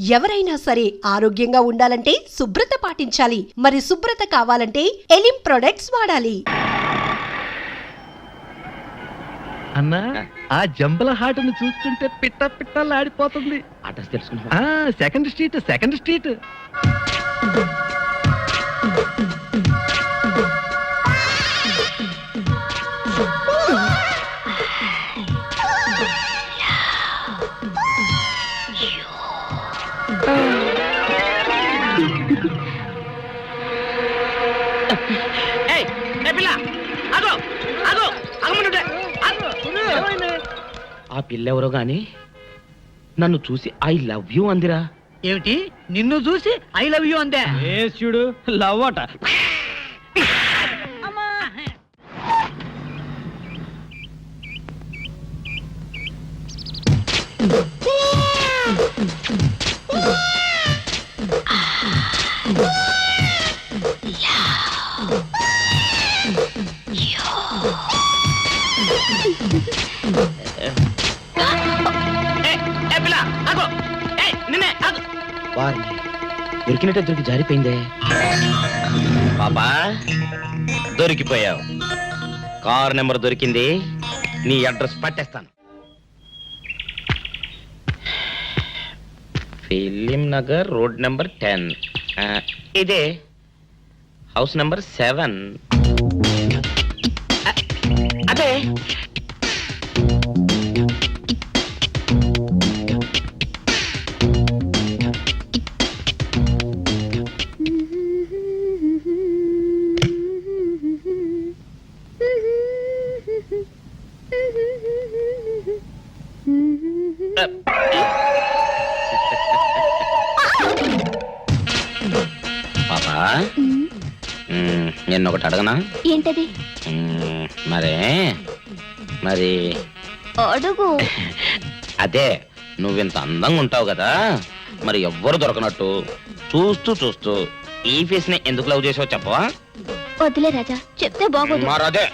ఎవరైనా సరే ఆరోగ్యంగా ఉండాలంటే శుభ్రత పాటించాలి. మరి శుభ్రత కావాలంటే ఎలిం ప్రొడక్ట్స్ వాడాలి. అన్నా ఆ జంబల హాటను చూస్తుంటే పిట్ట పిట్టలాడిపోతుంది. అడ్రస్ తెలుసుకున్నా ఆ సెకండ్ స్ట్రీట్ సెకండ్ స్ట్రీట్ ఆ పిల్ల? ఎవరో గాని నన్ను చూసి ఐ లవ్ యూ అందిరా. ఏమిటి? నిన్ను చూసి ఐ లవ్ యూ అందే? చూడు లవ్ అట. ఏయ్, వారిని దొరికినట్టే దొరికి జారిపోయిందే. పాపా దొరికిపోయావు. కార్ నెంబర్ దొరికింది నీ address పట్టేస్తాను. Film Nagar road number ten. ఇదే హౌస్ నెంబర్ సెవెన్. అదే. మ్మ్, నిన్నొకటి అడగనా? ఏంటది? మ్మ్, మరే మరి అడుగు. అదే నువ్వింత అందంగా ఉంటావు కదా మరి ఎవ్వరు దొరకనట్టు చూస్తూ చూస్తూ ఈ ఫేస్ని ఎందుకు లవ్ చేసావు చెప్పవా? వదిలే రాజా చెప్తే బాగోదు. మరి అదే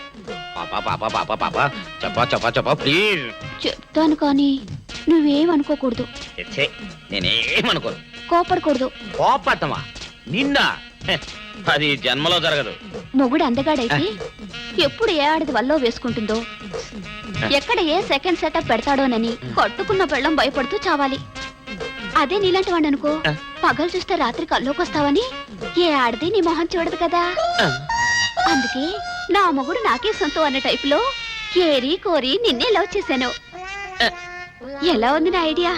పాపా పాపా పాపా పాపా. చెప్పా చెప్పా చెప్పా ప్లీజ్ చెప్తాను కానీ నువ్వేమనుకోకూడదు నేనేమనుకోను కోపడకూడదు. కోపట్టమా నిన్న. హె, అది జన్మలో జరగదు. మొగుడు అందగాడైతే ఎప్పుడు ఏ ఆడది వల్లో వేసుకుంటుందో? ఎక్కడ ఏ సెకండ్ సెటప్ పెడతాడోనని కట్టుకున్న పెళ్ళం భయపడుతూ చావాలి. అదే నీలాంటి వాడు అనుకో పగలు చూస్తే రాత్రి కల్లోకొస్తావని ఏ ఆడది నీ మొహం చూడదు కదా? అందుకే నా మొగుడు నాకే సొంతం అన్న టైపులో ఏరి కోరి నిన్నే లవ్ చేశాను. ఎలా ఉంది నా ఐడియా?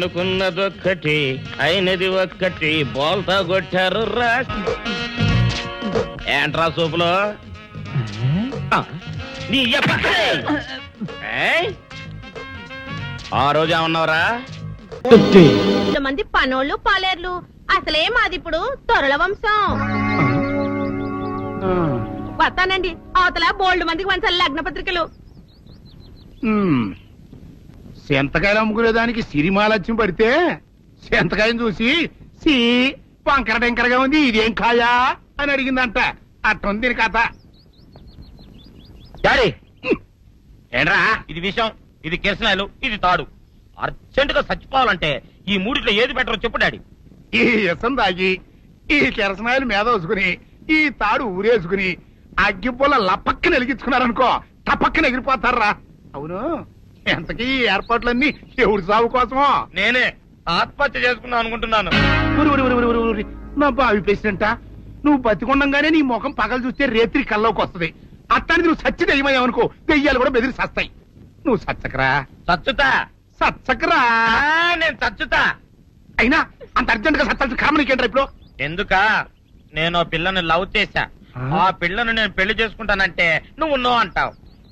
మీరనుకున్నదొక్కటి అయినది ఒక్కటి బోల్తా కొట్టారు రా ఏంట్రా సూపులో? ఆ, నీ యప్ప. ఏయ్! ఆ రోజు ఏమన్నావురా? మంది పనోళ్ళు పాలేర్లు. అసలే మాది ఇప్పుడు తొరల వంశం. వస్తానండి. అవతల బోల్డ్ మందికి వంచాలి లగ్న పత్రికలు సెంతకాయలు అమ్ముకునేదానికి సిరిమాలత్యం పడితే సెంతకాయని చూసి సి వంకర టెంకరగా ఉంది ఇదేం కాయా? అని అడిగిందంట. అట్టుంది దీని కథ డాడీ ఏంట్రా? ఇది విషయం ఇది కిరసనాయలు ఇది తాడు. అర్జెంట్గా చచ్చిపోవాలంటే ఈ మూడిట్లో ఏది బెటర్ చెప్పు డాడీ. ఈ ఇసం తాగి ఈ కెరసనాయలు మీద వేసుకుని ఈ తాడు ఊరేసుకుని అగ్గిపుల్ల లపక్కన వెలిగించుకున్నారనుకో టపక్కన ఎగిరిపోతారా? అవును. ఎంతకీ ఈ ఏర్పాట్లన్నీ ఎవరి సాగు కోసమో? నేనే ఆత్మహత్య చేసుకుందాం అనుకుంటున్నాను. ఉరి, ఉరి, ఉరి, ఉరి, ఉరి, ఉరి. నా బావి పేసినంట నువ్వు బతికొండంగానే నీ ముఖం పగలు చూస్తే రేత్రి కల్లోకి వస్తది. అట్టానికి నువ్వు సచ్చి దెయ్యమయ్యావనుకో దెయ్యాలు కూడా బెదిరి సస్తాయి. నువ్వు సచ్చకరా? చచ్చుతా సచ్చకరా? ఆ, నేను చచ్చుతా అయినా అంత అర్జెంట్గా సత్తాల్సిన కర్మ నీకేంట్రా ఇప్పుడు? ఎందుక? నేను ఓ పిల్లని లవ్ చేశా. ఆ పిల్లను నేను పెళ్ళి చేసుకుంటానంటే నువ్వు నో అంటావు.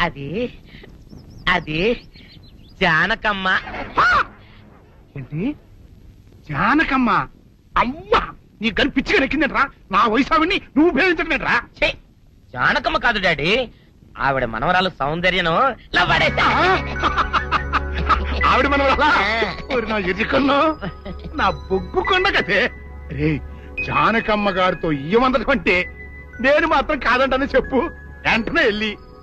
అది అది జానకమ్మ. ఏంటి? జానకమ్మ? అవ్వా! నీ గని పిచ్చిగా నెక్కిందంట్రా? నా వయసు ఆవిడ్ని నువ్వు ప్రేమించడమేట్రా ఛీ, జానకమ్మ కాదు డాడీ. ఆవిడ మనవరాలు సౌందర్యను లవ్వాడేశా. ఆవిడ మన నా నా బొగ్గు కొండ కదే. రే జానకమ్మ గారితో ఇయ్యమందడం అంటే నేను మాత్రం కాదంటని చెప్పు. వెంటనే వెళ్ళి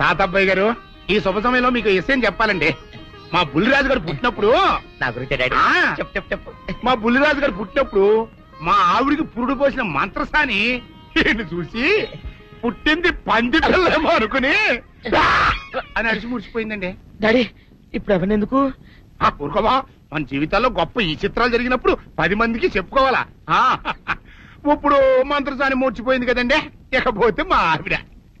తాతబ్బాయి గారు ఈ శుభ సమయంలో మీకు విషయం చెప్పాలండి. మా బుల్లిరాజు గారు పుట్టినప్పుడు నా గురించి డాడీ ఆ. చెప్పు చెప్పు చెప్పు. మా బుల్లిరాజు గారు పుట్టినప్పుడు మా ఆవిడికి పురుడు పోసిన మంత్రసాని ఈయన్ని చూసి పుట్టింది పంది పిల్లేమో అనుకుని "ఆ!" అని అడిచి ముడిచిపోయిందండి డాడీ ఇప్పుడు అవన్నీ ఎందుకు? ఆ ఊరుకోవా మన జీవితాల్లో గొప్ప ఈ చిత్రాలు జరిగినప్పుడు పది మందికి చెప్పుకోవాలా? ఆ, ఇప్పుడు మంత్రసాని మూర్చిపోయింది కదండి ఇకపోతే మా ఆవిడ.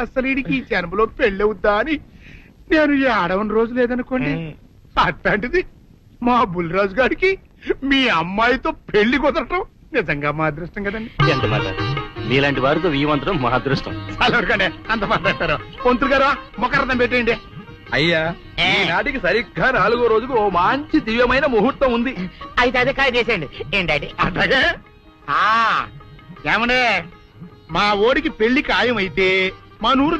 అసలు ఈడికి ఈ జన్మలో పెళ్ళవుద్దా అని. నేను ఈ ఆడవని రోజు లేదనుకోండి. అట్లాంటిది మా బుల్లిరాజు గారికి మీ అమ్మాయితో పెళ్ళి కుదరటం నిజంగా మా అదృష్టం కదండి. ఎంత మాట? మీలాంటి వారితో వీయమంతరం మా అదృష్టం. చాలా వరకండి అంత మాట్లాడతారు. పొంతులు గారు మొకరదం పెట్టేయండి. అయ్యా ఏ. ఈనాటికి సరిగ్గా నాలుగో రోజుకు ఓ మంచి దివ్యమైన ముహూర్తం ఉంది. అయితే అదే కాయ చేసేయండి. ఏం డాడీ అట్లాగే? ఆ ఏమనే మా ఓడికి పెళ్ళి ఖాయం అయితే మా నూరు